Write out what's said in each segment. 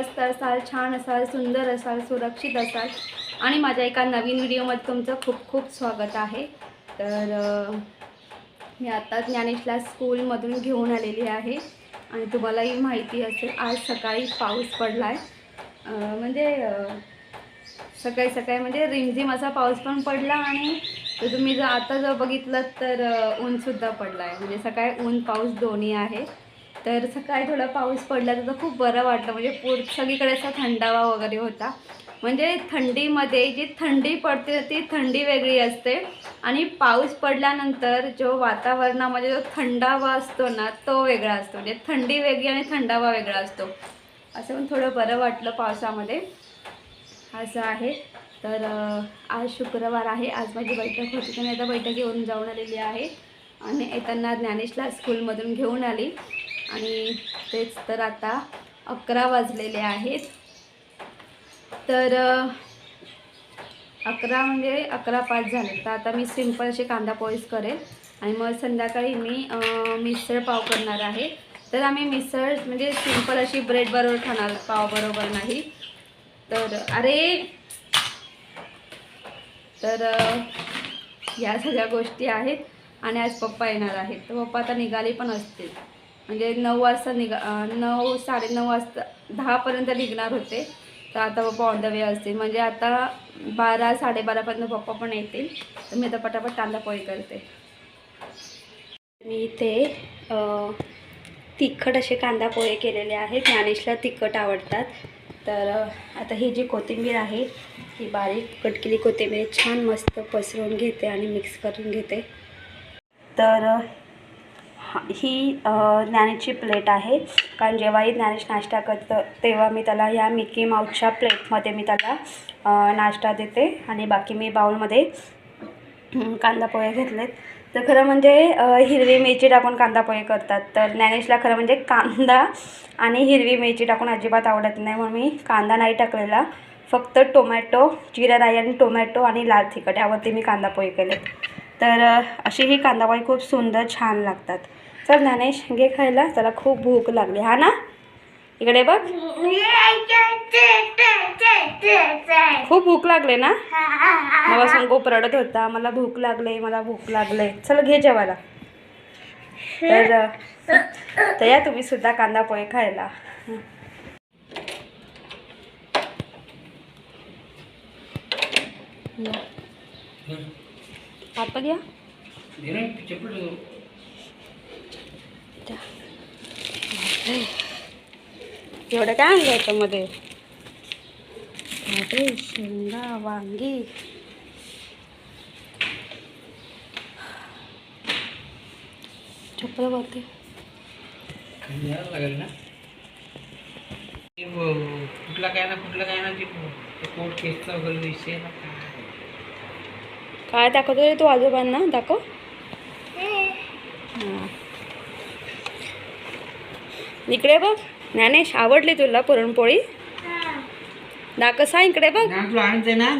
मस्त असाल छान असाल सुंदर असाल सुरक्षित असाल. आणि माझ्या एका नवीन व्हिडिओमध्ये तुमचं खूप खूप स्वागत आहे. तर मी आता ज्ञानेशला स्कूलमधून घेऊन आलेली आहे. आणि तुम्हालाही माहिती असेल आज सकाळी पाऊस पडला आहे म्हणजे सकाळी सकाळी म्हणजे रिमझिम असा पाऊस पण पडला आणि तुम्ही जर आता जर बघितलं तर ऊनसुद्धा पडला आहे म्हणजे सकाळी ऊन पाऊस दोन्ही आहे. तर सकाळी थोडा पाऊस पडला तर खूप बरं वाटलं. म्हणजे पूर सगळीकडे असा थंडावा वगैरे होता. म्हणजे थंडीमध्ये जी थंडी पडते ती थंडी वेगळी असते. आणि पाऊस पडल्यानंतर जो वातावरणामध्ये जो थंडावा असतो ना तो वेगळा असतो. म्हणजे थंडी वेगळी आणि थंडावा वेगळा असतो. असं पण थोडं बरं वाटलं पावसामध्ये. असं आहे. तर आज शुक्रवार आहे. आज माझी बैठक होती. तर मी आता बैठक घेऊन जाऊन आलेली आहे. आणि येताना ज्ञानेशला स्कूलमधून घेऊन आली. आणि तेच तर आता अकरा वाजलेले आहेत. तर अकरा म्हणजे अकरा पाच झाले. तर आता मी सिंपल असे कांदा पोळीच करेल. आणि मग संध्याकाळी मी मिसळ पाव करणार आहे. तर आम्ही मिसळ म्हणजे सिंपल अशी ब्रेड बरोबर खाणार पाव बरोबर नाही. तर अरे! तर या सगळ्या गोष्टी आहेत. आणि आज पप्पा येणार आहेत. तर पप्पा आता निघाले पण असतील. म्हणजे नऊ वाजता निघा अ, नऊ साडेनऊ वाजता दहापर्यंत निघणार होते. तर आता पप्पा ऑन द वे असतील. म्हणजे आता बारा साडेबारापर्यंत पप्पा पण येतील. तर मी आता पटापट कांदा पोळी करते. मी इथे तिखट असे कांदा पोहे केलेले आहेत. ज्ञानेशला तिखट आवडतात. तर आता ही जी कोथिंबीर आहे ही बारीक कट केली कोथिंबीर छान मस्त पसरवून घेते आणि मिक्स करून घेते. तर ही ज्ञानेशची प्लेट आहे. कारण जेव्हाही ज्ञानेश नाश्ता करतं तेव्हा मी त्याला ह्या मिकी माऊसच्या प्लेटमध्ये मी त्याला नाश्ता देते. आणि बाकी मी बाऊलमध्ये कांदा पोहे घेतलेत. तर खरं म्हणजे हिरवी मिरची टाकून कांदा पोहे करतात. तर ज्ञानेशला खरं म्हणजे कांदा आणि हिरवी मिरची टाकून अजिबात आवडत नाही. म्हणून मी कांदा नाही टाकलेला. फक्त टोमॅटो जिरा राई आणि टोमॅटो आणि लाल तिखट यावरती मी कांदा पोहे केले तर असे अशी ही कांदा पोहे खूप सुंदर छान लागतात. चल ज्ञानेश घे खायला. त्याला खूप भूक लागली. हा ना? इकडे बघ. खूप भूक लागले ना? मला संगोप रडत होता. मला भूक लागले मला भूक लागले. चल घे जेवायला. तर तर या तुम्ही सुद्धा कांदा पोहे खायला. आता घ्या एवढं. काय आणलं याच्यामध्ये? बापरे शेंगा वांगी. चप्पल वरती. लागेल ना? ते ब- कुठला काय ना कुठला काय ना ते ते कोर्ट केसचा वगैरे विषय ना. काय दाखवतो रे तू आजोबांना? दाखव हां. इकडे बघ. ज्ञानेश आवडली तुला पुरणपोळी? दाखव सांग इकडे बघ. ना ना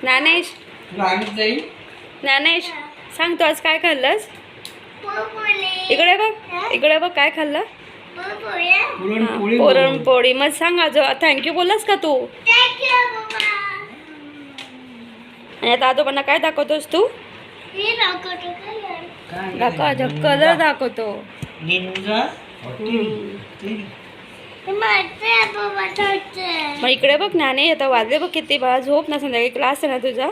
ज्ञानेश. ज्ञानेश सांग तू आज काय खाल्लंस? इकडे बघ. इकडे बघ काय खाल्लं. पुरण पोळी पुरणपोळी. मग सांग आजो थँक्यू बोललास का तू? आणि आता आजोबांना काय दाखवतोस तू? काय? दाखव आजो कलर दाखवतो. निंजा? मग इकडे बघ नाणे आता वाजले बघ किती बाळा झोप ना संध्याकाळी क्लास आहे ना तुझा?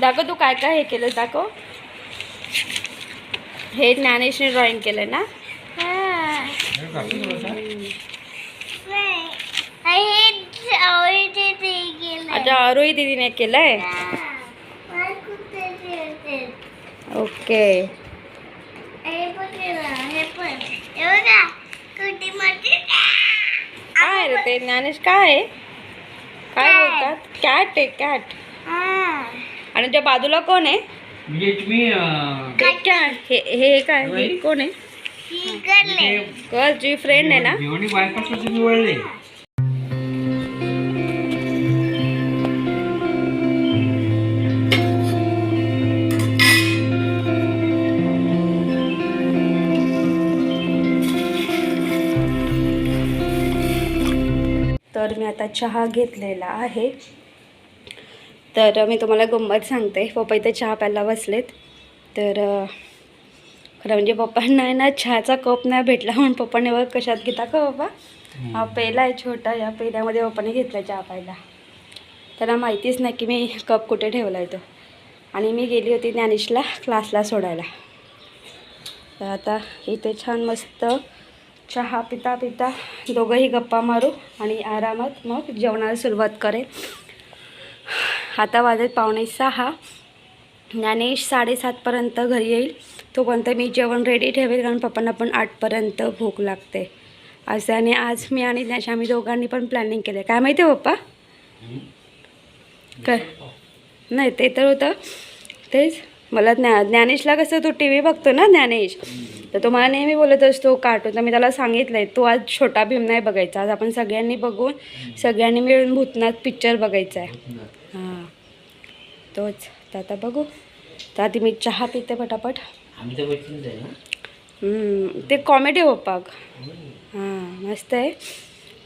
दाखव तू काय काय हे केलं दाखव. हे ज्ञानेशने ड्रॉइंग केलं ना? आता अरोही दीदीने केलंय. ओके काय रे ते ज्ञानेश काय आहे? काय बोलतात? कॅट आहे कॅट. आणि त्या बाजूला कोण आहे? म्हणजे ते कॅट. हे हे काय? हे कोण आहे? म्हणजे गर्ल जी फ्रेंड आहे ना? आता चहा घेतलेला आहे. तर मी तुम्हाला गंमत सांगते. पप्पा इथे चहा प्यायला बसलेत. तर खरं म्हणजे पप्पांना आहे ना चहाचा कप नाही भेटला. म्हणून पप्पाने बघ कशात घेता का पप्पा? हा पेला आहे छोटा. या पेल्यामध्ये पप्पाने घेतला चहा प्यायला. त्याला माहितीच नाही की मी कप कुठे ठेवला आहे तो. आणि मी गेली होती ज्ञानेशला क्लासला सोडायला. तर आता इथे छान मस्त चहा पिता पिता दोघंही गप्पा मारू आणि आरामात मग जेवणाला सुरुवात करेल आता वाजत पावणे सहा. ज्ञानेश साडेसातपर्यंत घरी येईल. तोपर्यंत मी जेवण रेडी ठेवेल कारण पप्पांना पण आठपर्यंत भूक लागते. असं आणि आज मी आणि ज्ञानेश आम्ही दोघांनी पण प्लॅनिंग केलं काय माहिती आहे पप्पा? काय? नाही ते तर होतं. तेच. मला ज्ञा ज्ञानेशला कसं तू टी व्ही बघतो ना ज्ञानेश? तर तो मला नेहमी बोलत असतो कार्टून तर मी त्याला सांगितलं आहे तू आज छोटा भीम नाही बघायचा. आज आपण सगळ्यांनी बघून सगळ्यांनी मिळून भूतनाथ पिक्चर बघायचा आहे हां. तोच. तर आता बघू. तर आधी मी चहा पिते पटापट. ते कॉमेडी हो पाग हां. मस्त आहे.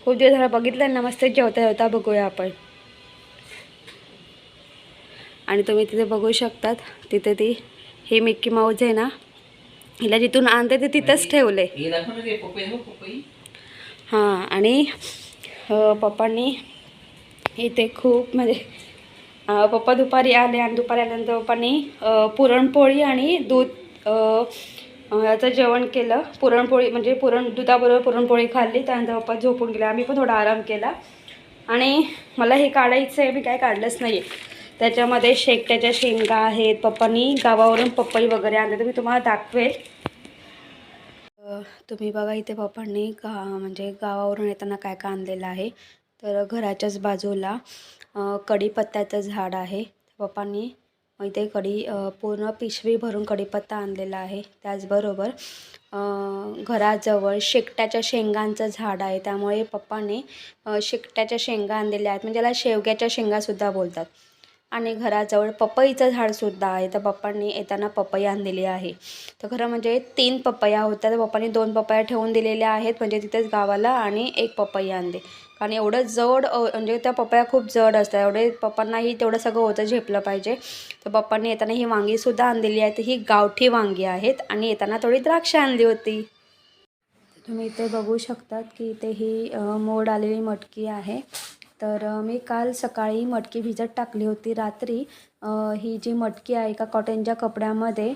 खूप दिवस झाला बघितलं ना मस्त जेवता जेवता बघूया आपण. आणि तुम्ही तिथे बघू शकतात. तिथे ती ही मिक्की माऊज आहे ना? हिला जिथून आणते ते तिथंच ठेवले हे हो हां आणि अ, पप्पांनी इथे खूप म्हणजे पप्पा दुपारी आले आणि दुपारी आल्यानंतर पप्पांनी पुरणपोळी आणि दूध याचं जेवण केलं. पुरणपोळी म्हणजे पुरण दुधाबरोबर पुरणपोळी खाल्ली. त्यानंतर पप्पा झोपून गेले. आम्ही पण थोडा आराम केला. आणि मला हे काढायचं आहे मी काय काढलंच नाही त्याच्यामध्ये शेकट्याच्या शेंगा आहेत पप्पांनी गावावरून पपई वगैरे आणले तर मी तुम्हाला दाखवेल. तुम्ही बघा इथे पप्पांनी गा म्हणजे गावावरून येताना काय काय आणलेलं आहे. तर घराच्याच बाजूला कढीपत्त्याचं झाड आहे. पप्पांनी इथे कढी पूर्ण पिशवी भरून कढीपत्ता आणलेला आहे. त्याचबरोबर घराजवळ शेकट्याच्या शेंगांचं झाड आहे. त्यामुळे पप्पांनी शेकट्याच्या शेंगा आणलेल्या आहेत. म्हणजे त्याला शेवग्याच्या शेंगासुद्धा बोलतात. आणि घराजवळ पपईचं झाडसुद्धा आहे. तर पप्पांनी येताना पपई आणलेली आहे. तर खरं म्हणजे तीन पपया होत्या. तर पप्पांनी दोन पपया ठेवून दिलेल्या आहेत. म्हणजे तिथेच गावाला आणि एक पपई आणले. कारण एवढं जड म्हणजे त्या पपया खूप जड असतात. एवढे पप्पांनाही तेवढं सगळं होतं झेपलं पाहिजे. तर पप्पांनी येताना ही वांगीसुद्धा आणलेली आहे. तर ही गावठी वांगी आहेत आणि येताना थोडी द्राक्ष आणली होती. तुम्ही इथे बघू शकतात की इथे ही मोड आलेली मटकी आहे. तर मी काल सकाळी मटकी भिजत टाकली होती. रात्री ही जी मटकी आहे एका कॉटनच्या कपड्यामध्ये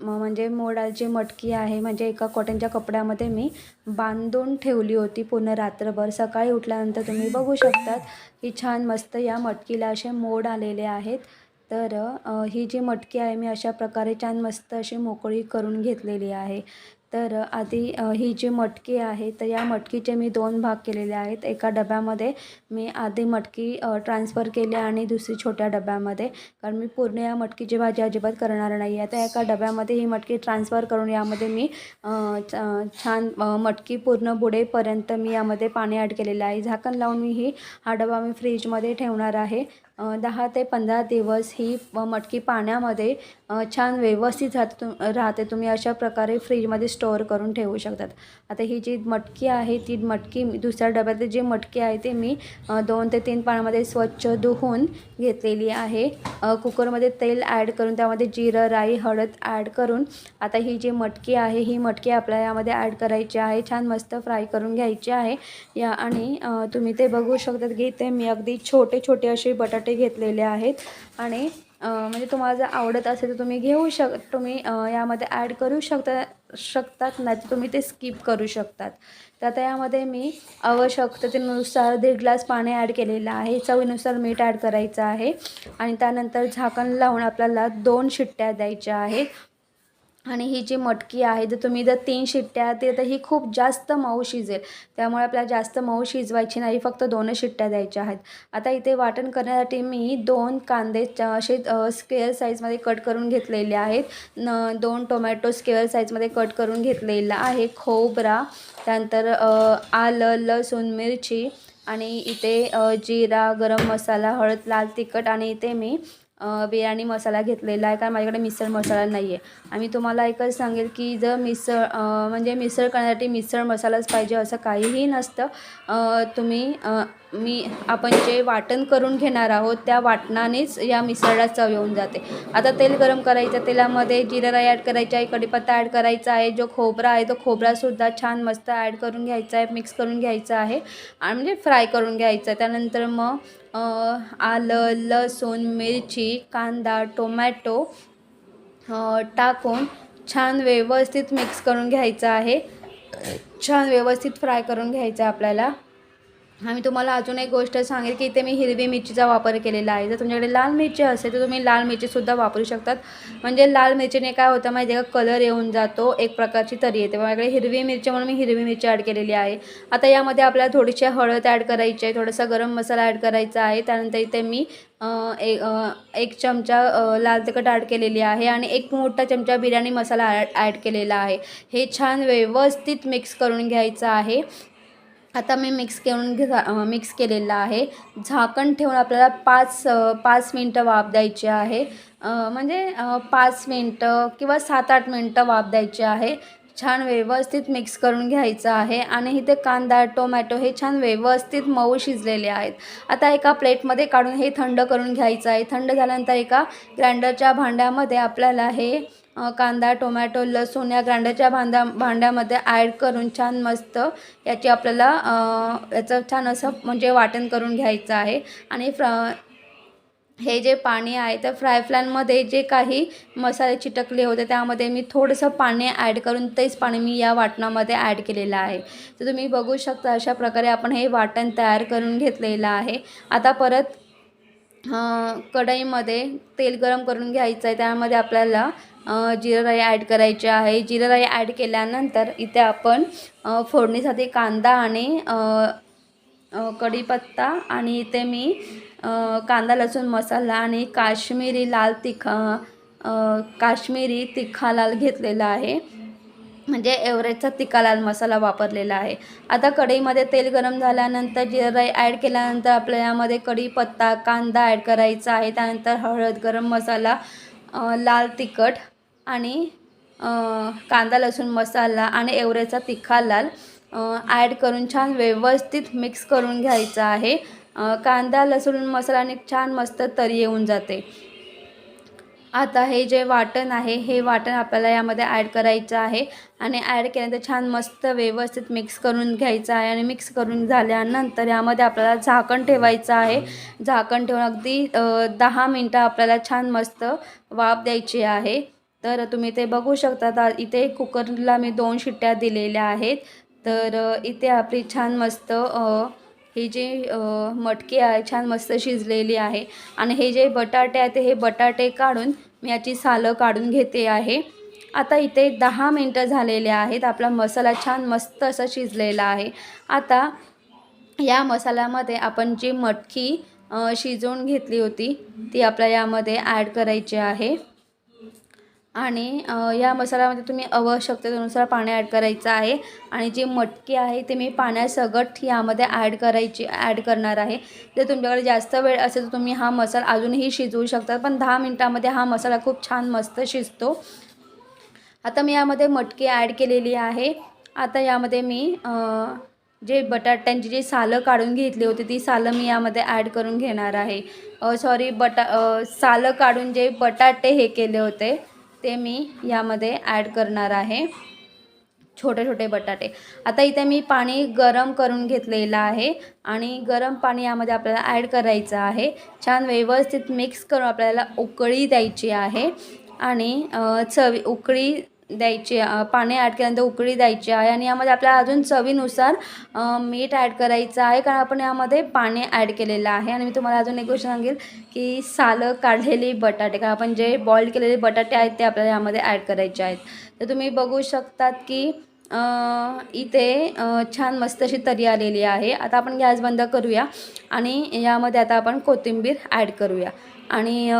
म्हणजे मोडाची मटकी आहे म्हणजे एका कॉटनच्या कपड्यामध्ये मी बांधून ठेवली होती पूर्ण रात्रभर. सकाळी उठल्यानंतर तुम्ही बघू शकतात की छान मस्त या मटकीला असे मोड आलेले आहेत. तर ही जी मटकी आहे मी अशा प्रकारे छान मस्त अशी मोकळी करून घेतलेली आहे. तर आधी ही जी मटकी आहे तर या मटकीचे मी दोन भाग केलेले आहेत. एका डब्यामध्ये मी आधी मटकी ट्रान्सफर केली आणि दुसरी छोट्या डब्यामध्ये. कारण मी पूर्ण या मटकीची भाजी अजिबात करणार नाही आहे. तर एका डब्यामध्ये ही मटकी ट्रान्सफर करून यामध्ये मी च- छान मटकी पूर्ण बुडेपर्यंत मी यामध्ये पाणी ॲड केलेलं आहे. झाकण लावून मी ही हा डबा मी फ्रीजमध्ये ठेवणार आहे. दहा ते पंधरा दिवस ही मटकी पाण्यामध्ये छान व्यवस्थित राहते तुम राहते. तुम्ही अशा प्रकारे फ्रीजमध्ये स्टोअर करून ठेवू शकतात. आता ही जी मटकी आहे ती मटकी दुसऱ्या डब्यातली जी मटकी आहे ती मी दोन ते तीन पाण्यामध्ये स्वच्छ धुवून घेतलेली आहे. कुकरमध्ये तेल ॲड करून त्यामध्ये जिरं राई हळद ॲड करून आता ही जी मटकी आहे ही मटकी आपल्याला यामध्ये ॲड करायची आहे. छान मस्त फ्राय करून घ्यायची आहे. या आणि तुम्ही ते बघू शकतात की ते मी अगदी छोटे छोटे असे बटाटे घेतलेले आहेत. आणि म्हणजे तुम्हाला जर आवडत असेल तर तुम्ही घेऊ शक तुम्ही यामध्ये ॲड करू शकता शकतात नाही तर तुम्ही ते स्किप करू शकतात. तर आता यामध्ये मी आवश्यकतेनुसार दीड ग्लास पाणी ॲड केलेलं आहे. चवीनुसार मीठ ॲड करायचं आहे. आणि त्यानंतर झाकण लावून आपल्याला दोन शिट्ट्या द्यायच्या आहेत. आणि ही जी मटकी आहे जर तुम्ही जर तीन शिट्ट्या ते तर ही खूप जास्त मऊ शिजेल. त्यामुळे आपल्याला जास्त मऊ शिजवायची नाही फक्त दोनच शिट्ट्या द्यायच्या आहेत. आता इथे वाटण करण्यासाठी मी दोन कांदे असे स्केअर साईजमध्ये कट करून घेतलेले आहेत. न दोन टोमॅटो स्केअर साईजमध्ये कट करून घेतलेला आहे खोबरा त्यानंतर आलं लसूण मिरची आणि इथे जिरा गरम मसाला हळद लाल तिखट आणि इथे मी बिर्याणी मसाला घेतलेला आहे कारण माझ्याकडे मिसळ मसाला नाही आहे आणि तुम्हाला एकच सांगेल की जर मिसळ म्हणजे मिसळ करण्यासाठी मिसळ मसालाच पाहिजे असं काहीही नसतं. तुम्ही मी आपण जे वाटण करून घेणार आहोत त्या वाटणानेच या मिसळला चव येऊन जाते. आता तेल गरम करायचं तेलामध्ये जिरा राई ॲड करायचा आहे कढीपत्ता ॲड करायचा आहे जो खोबरा आहे तो खोबरासुद्धा छान मस्त ॲड करून घ्यायचा आहे मिक्स करून घ्यायचा आहे आणि म्हणजे फ्राय करून घ्यायचं आहे. त्यानंतर मग आलं लसूण मिरची कांदा टोमॅटो टाकून छान व्यवस्थित मिक्स करून घ्यायचं आहे. छान व्यवस्थित फ्राय करून घ्यायचं आहे आपल्याला. आम्ही तुम्हाला अजून एक गोष्ट सांगेल की इथे मी हिरवी मिरचीचा वापर केलेला आहे. जर तुमच्याकडे लाल मिरची असेल तर तुम्ही लाल मिरचीसुद्धा वापरू शकतात. म्हणजे लाल मिरचीने काय होतं माहिती आहे का? कलर येऊन जातो एक प्रकारची तरी येते. माझ्याकडे हिरवी मिरची म्हणून मी हिरवी मिरची ॲड केलेली आहे. आता यामध्ये आपल्याला थोडीशी हळद ॲड करायची आहे थोडासा गरम मसाला ॲड करायचा आहे. त्यानंतर इथे मी एक एक चमचा लाल तिखट ॲड केलेली आहे आणि एक मोठा चमचा बिर्याणी मसाला ॲड ॲड केलेला आहे. हे छान व्यवस्थित मिक्स करून घ्यायचं आहे. आता मी मिक्स करून घे मिक्स केलेलं आहे. झाकण ठेवून आपल्याला पाच पाच मिनटं वाफ द्यायची आहे. म्हणजे पाच मिनटं किंवा सात आठ मिनटं वाफ द्यायची आहे. छान व्यवस्थित मिक्स करून घ्यायचं आहे आणि इथे कांदा टोमॅटो हे छान व्यवस्थित मऊ शिजलेले आहेत. आता एका प्लेटमध्ये काढून हे थंड करून घ्यायचं आहे. थंड झाल्यानंतर एका ग्राइंडरच्या भांड्यामध्ये आपल्याला हे कांदा टोमॅटो लसूण या ग्राइंडरच्या भांड्या भांड्यामध्ये ॲड करून छान मस्त याची आपल्याला याचं छान असं म्हणजे वाटण करून घ्यायचं आहे. आणि फ्र हे जे पाणी आहे तर फ्रायफ्लॅनमध्ये जे काही मसाले चिटकले होते त्यामध्ये मी थोडंसं पाणी ॲड करून तेच पाणी मी या वाटणामध्ये ॲड केलेलं आहे. तर तुम्ही बघू शकता अशा प्रकारे आपण हे वाटण तयार करून घेतलेलं आहे. आता परत कढईमध्ये तेल गरम करून घ्यायचं आहे. त्यामध्ये आपल्याला जिरं राई ॲड करायची आहे. जिरं राई ॲड केल्यानंतर इथे आपण फोडणीसाठी कांदा आणि कढीपत्ता आणि इथे मी कांदा लसूण मसाला आणि काश्मीरी लाल तिखा काश्मीरी तिखा लाल घेतलेला आहे. म्हणजे एव्हरेजचा तिखा लाल मसाला वापरलेला आहे. आता कढईमध्ये तेल गरम झाल्यानंतर जिरा ॲड केल्यानंतर आपल्या यामध्ये कढीपत्ता कांदा ॲड करायचा आहे. त्यानंतर हळद गरम मसाला लाल तिखट आणि कांदा लसूण मसाला आणि एवरेचा तिखा लाल ॲड करून छान व्यवस्थित मिक्स करून घ्यायचा आहे. कांदा लसूण मसाल्याने छान मस्त तरी येऊन जाते. आता हे जे वाटण आहे हे वाटण आपल्याला यामध्ये ॲड करायचं आहे आणि ॲड केल्यानंतर छान मस्त व्यवस्थित मिक्स करून घ्यायचं आहे आणि मिक्स करून झाल्यानंतर यामध्ये आपल्याला झाकण ठेवायचं आहे. झाकण ठेवून अगदी दहा मिनटं आपल्याला छान मस्त वाफ द्यायची आहे. तर तुम्ही ते बघू शकता इथे कुकरला मी दोन शिट्ट्या दिलेल्या आहेत. तर इथे आपली छान मस्त ही जे मटकी आहे छान मस्त शिजलेली आहे. आणि हे जे बटाटे आहेत हे बटाटे काढून मी याची सालं काढून घेते आहे. आता इथे दहा मिनटं झालेले आहेत. आपला मसाला छान मस्त असा शिजलेला आहे. आता या मसाल्यामध्ये आपण जी मटकी शिजवून घेतली होती ती आपल्या यामध्ये ॲड करायची आहे. आणि या मसाल्यामध्ये तुम्ही आवश्यकतेनुसार पाणी ॲड करायचं आहे. आणि जी मटकी आहे ती मी पाण्यासगट यामध्ये ॲड करायची ॲड करणार आहे. जर तुमच्याकडे जास्त वेळ असेल तर तुम्ही हा मसाला अजूनही शिजवू शकता. पण दहा मिनटामध्ये हा मसाला खूप छान मस्त शिजतो. आता मी यामध्ये मटकी ॲड केलेली आहे. आता यामध्ये मी जे बटाट्यांची जी सालं काढून घेतली होती ती सालं मी यामध्ये ॲड करून घेणार आहे. सॉरी बटा सालं काढून जे बटाटे हे केले होते. ते मी यामध्ये ॲड करणार आहे. छोटे छोटे बटाटे. आता इथे मी पाणी गरम करून घेतलेलं आहे आणि गरम पाणी यामध्ये आपल्याला ॲड करायचं आहे. छान व्यवस्थित मिक्स करून आपल्याला उकळी द्यायची आहे आणि चवी उकळी द्यायची पाणी ॲड केल्यानंतर उकळी द्यायची आहे आणि यामध्ये आपल्याला अजून चवीनुसार मीठ ॲड करायचं आहे. कारण आपण यामध्ये पाणी ॲड केलेलं आहे. आणि मी तुम्हाला अजून एक गोष्ट सांगेल की सालं काढलेली बटाटे कारण आपण जे बॉईल केलेले बटाटे आहेत ते आपल्याला यामध्ये ॲड करायचे आहेत. तर तुम्ही बघू शकतात की इथे छान मस्त अशी तरी आलेली आहे. आता आपण गॅस बंद करूया आणि यामध्ये आता आपण कोथिंबीर ॲड करूया. आणि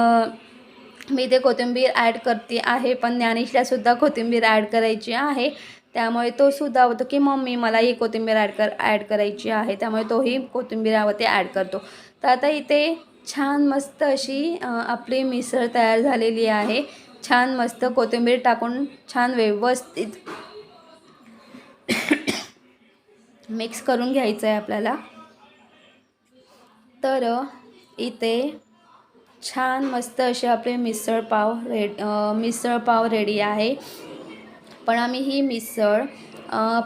मी इथे कोथिंबीर ॲड करते आहे पण ज्ञानेशलासुद्धा कोथिंबीर ॲड करायची आहे. त्यामुळे तो सुद्धा होतो की मम्मी मला ही कोथिंबीर ॲड कर ॲड करायची आहे. त्यामुळे तोही कोथिंबीरावरती ॲड करतो. तर आता इथे छान मस्त अशी आपली मिसळ तयार झालेली आहे. छान मस्त कोथिंबीर टाकून छान व्यवस्थित मिक्स करून घ्यायचं आहे आपल्याला. तर इथे छान मस्त असे आपले मिसळ पाव रेड मिसळपाव मिसळ पाव रेडी आहे. पण आम्ही ही मिसळ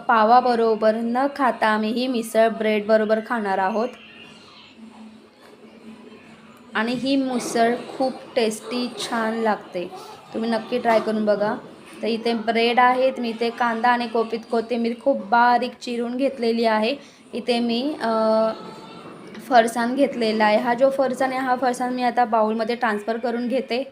पावाबरोबर न खाता आम्ही ही मिसळ ब्रेडबरोबर खाणार आहोत. आणि ही मिसळ खूप टेस्टी छान लागते. तुम्ही नक्की ट्राय करून बघा. तर इथे ब्रेड आहेत मी इथे कांदा आणि कोपीत कोथिंबीर खूप बारीक चिरून घेतलेली आहे. इथे मी फरसान फरसाण घेतलेला आहे. हा जो फरसाण आहे हा फरसाण मी आता बाउलमध्ये ट्रान्सफर करून घेते.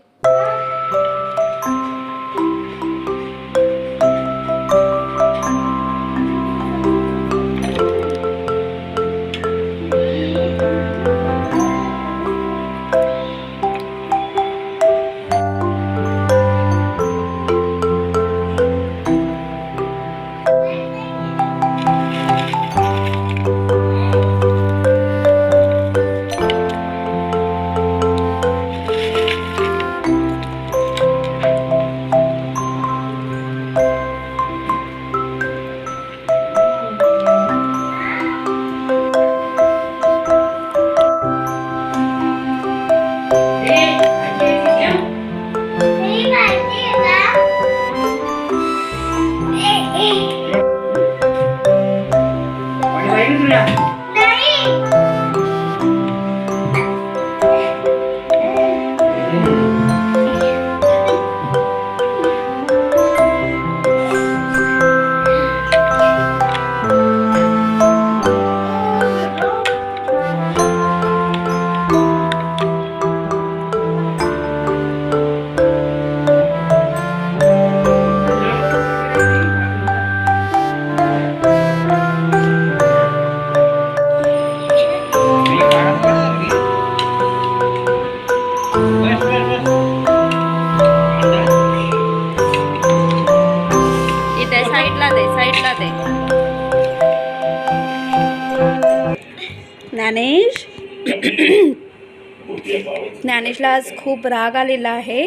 गणेशला आज खूप राग आलेला आहे.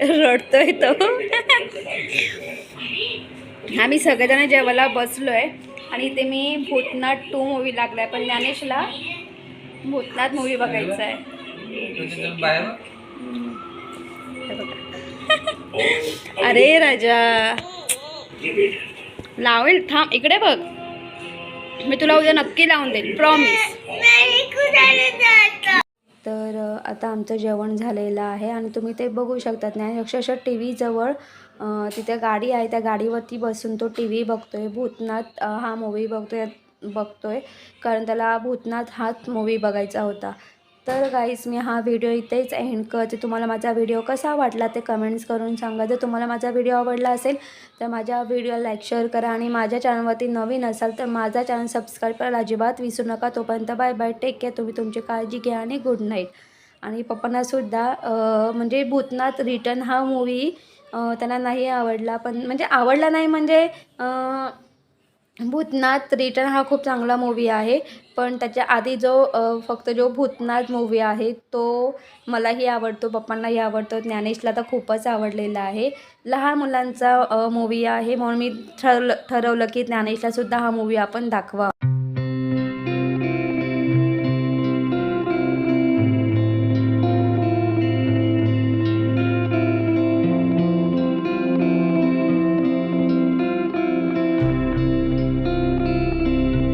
रडतोय तो. आम्ही सगळेजण जेवायला बसलो आहे आणि इथे मी भूतनाथ टू मूवी लागलाय पण ज्ञानेशला भूतनाथ मूवी बघायचा आहे अरे राजा. लावेल थांब इकडे बघ. मी तुला उद्या नक्की लावून देईन प्रॉमिस आता आमचं जेवण झालेलं आहे आणि तुम्ही ते बघू शकतात नाही अक्षरशः टी व्हीजवळ तिथे गाडी आहे. त्या गाडीवरती बसून तो टी व्ही बघतो आहे भूतनाथ हा मूवी बघतोय बघतोय. कारण त्याला भूतनाथ हाच मूवी बघायचा होता. तर गाईज मी हा व्हिडिओ इथेच एंड करते. तुम्हाला माझा व्हिडिओ कसा वाटला ते कमेंट्स करून सांगा. जर तुम्हाला माझा व्हिडिओ आवडला असेल तर माझ्या व्हिडिओला लाईक शेअर करा. आणि माझ्या चॅनलवरती नवीन असाल तर माझा चॅनल सबस्क्राईब करायला अजिबात विसरू नका. तोपर्यंत बाय बाय टेक केअर तुम्ही तुमची काळजी घ्या आणि गुड नाईट आणि पप्पांनासुद्धा म्हणजे भूतनाथ रिटर्न हा मूवी त्यांना नाही आवडला. पण म्हणजे आवडला नाही म्हणजे भूतनाथ रिटर्न हा खूप चांगला मूवी आहे. पण त्याच्या आधी जो फक्त जो भूतनाथ मूवी आहे तो मलाही आवडतो पप्पांनाही आवडतो. ज्ञानेशला तर खूपच आवडलेला आहे. लहान मुलांचा मूवी आहे. म्हणून मी ठरलं ठरवलं की ज्ञानेशलासुद्धा हा मूवी आपण दाखवा.